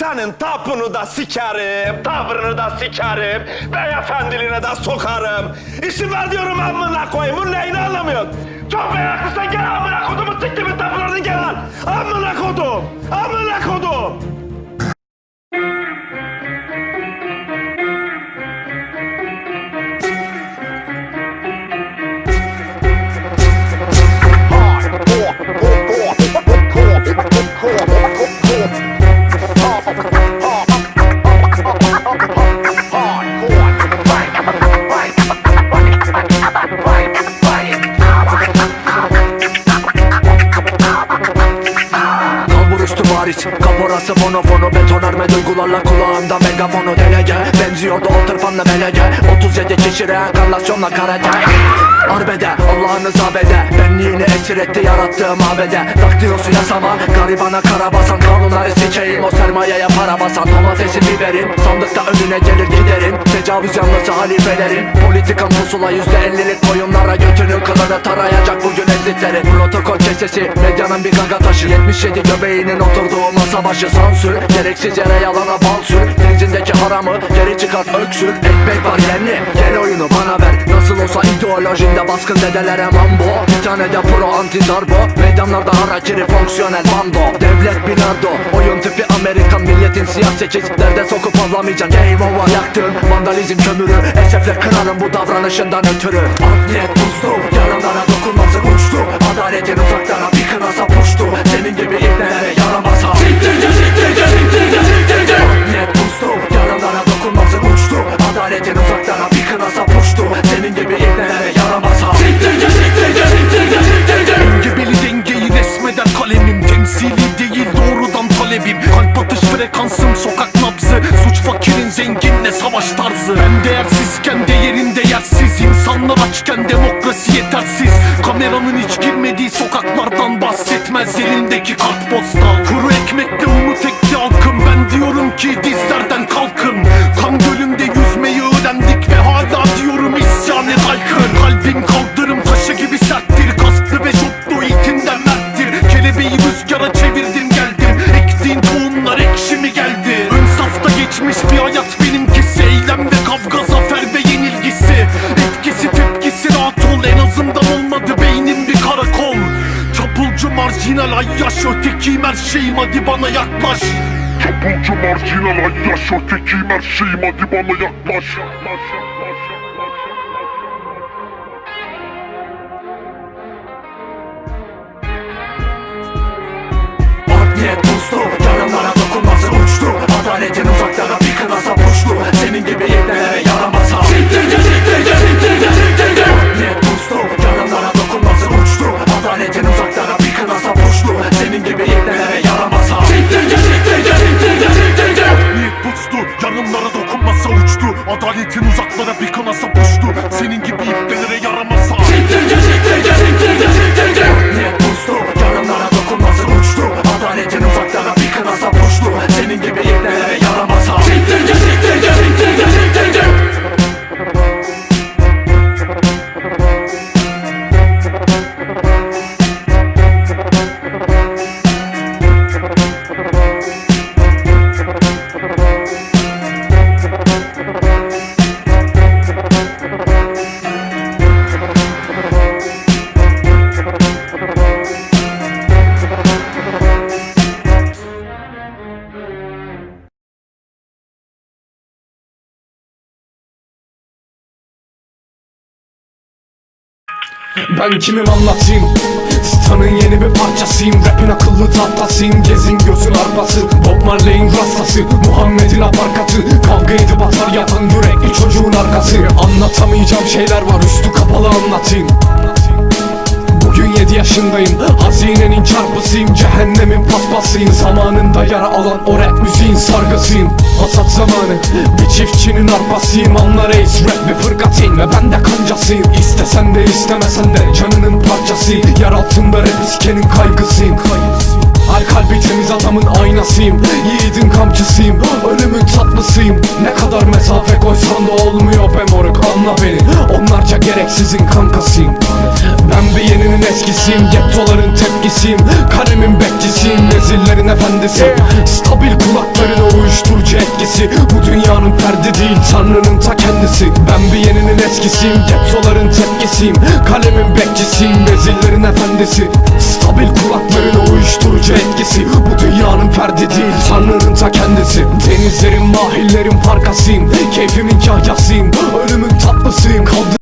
Senin tapını da sikerim, tavrını da sikerim, beyefendiliğine de sokarım. İşim var diyorum amına koyayım, bunun neyini anlamıyorsun? Çok meraklısın gel amına kodumu siktimin tapılarını gel lan. Amına Bariz Kaporası monofono Betonarme duygularla kulağımda megafonu delege. Benziyordu o tırpanla melege. 37 kişi reenkarnasyonla karate. Arbede Allah'ınız abede Benliğini esir etti yarattığım abede. Tak diyorsun yasama Garibana kara basan Kanunları sikeyim o sermayeye para basan Domatesi biberin Sandıkta önüne gelir giderin Tecavüz yanlısı halifelerin Politikan pusula yüzde ellilik koyunlara Götünün kılını tarayacak bugün ezitlerin Protokol kesesi Medyanın bir gaga taşı. 77 göbeğinin oturduğu masa başı Sansür Gereksiz yere yalana bal sür. Dizindeki haramı geri çıkart öksür. Ekmek var yenli Gel oyunu bana ver. Nasıl olsa ideolojinde baskın dedelere mambo. Bir tane de pro anti zarbo Meydanlarda harakiri fonksiyonel bando Devlet bilardo Oyun tipi Amerikan milletin siyah sekiz Derde sokup avlamayacaksın Game over yaktın Vandalizm kömürü. Esefle kırarım bu davranışından ötürü. Adliyet buzlu Yaralara dokunmasın uçtu. Adaletin uzaklara bir kınasa puştu Senin gibi ibnelere frekansım sokak nabzı. Suç fakirin zenginle savaş tarzı. Ben değersizken değerinde yersiz. İnsanlar açken demokrasi yetersiz. Kameranın hiç girmediği sokaklardan bahsetmez. Elindeki kartpostal. Kuru ekmekte unu tekti halkım. Ben diyorum ki dizlerden kalkın hayat benimkisi Eylem ve kavga zafer ve yenilgisi. Etkisi tepkisi rahat ol. En azından olmadı beynin bir karakol. Çapulcu marjinal ayyaş ötekiyim her şeyim. Hadi bana yaklaş. Çapulcu marjinal ayyaş ötekiyim her şeyim. Hadi bana yaklaş. Puslu Yarınlara dokunmasın uçtu. Adaletin uzaklara bir Senin gibi Ben kimim anlatayım? Stanın yeni bir parçasıyım. Rapin akıllı tahtasıyım. Gezin gözün arpası. Bob Marley'in rastası. Muhammed'in aparkatı. Kavga edip atar yapan yürekli çocuğun arkası. Anlatamayacağım şeyler var. Üstü kapalı anlatayım Bugün 7 yaşındayım. Hazinenin çarpısıyım. Cehennemin paspasıyım. Zamanında yara alan o rap müziğin sargısıyım. Hasat zamanı. Bir çiftçinin arpasıyım. Anla reis rap bir fırkateyim Ve ben de kancasıyım. İstesen de istemesen de canının parçası Yer altında rap iskenin kaygısıyım. Her kalbi temiz adamın aynasıyım. Yiğidin kamçısıyım. Ölümün tatlısıyım. Ne kadar mesafe koysan da olmuyor be moruk. Anla beni. Onlarca gereksizin kankasıyım Yeninin eskisiyim Gettoların tepkisiyim. Karemin bekçisiyim Nezillerin efendisiyim Stabil kulakların oğlu kendisi Bu dünyanın ferdi değil tanrının ta kendisi. Ben bir yeninin eskisiyim Getsoların tepkisiyim. Kalemin bekçisiyim Vezirlerin efendisi. Stabil kulaklarına uyuşturucu etkisi. Bu dünyanın ferdi değil tanrının ta kendisi. Denizlerin mahillerin parkasıyım Keyfimin kahyasıyım. Ölümün tatlısıyım. Kaldı